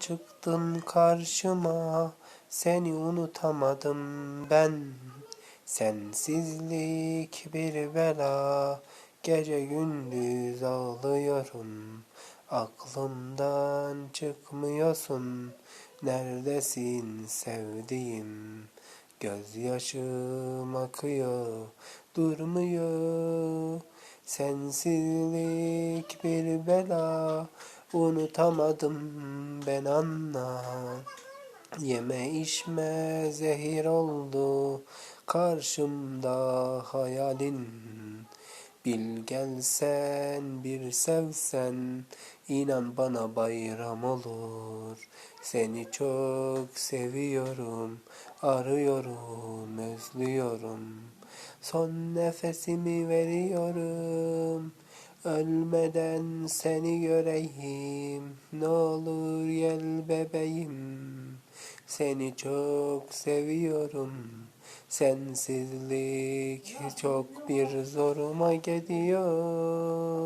Çıktın karşıma, seni unutamadım ben. Sensizlik bir bela, gece gündüz ağlıyorum. Aklımdan çıkmıyorsun, neredesin sevdiğim? Gözyaşım akıyor, durmuyor. Sensizlik bir bela, unutamadım ben anla. Yeme içme zehir oldu, karşımda hayalin. Bil gelsen bir sevsen, inan bana bayram olur. Seni çok seviyorum, arıyorum, özlüyorum. Son nefesimi veriyorum. Ölmeden seni göreyim. Ne olur gel bebeğim. Seni çok seviyorum. Sensizlik çok bir zoruma gidiyor. Yo yo yo yo.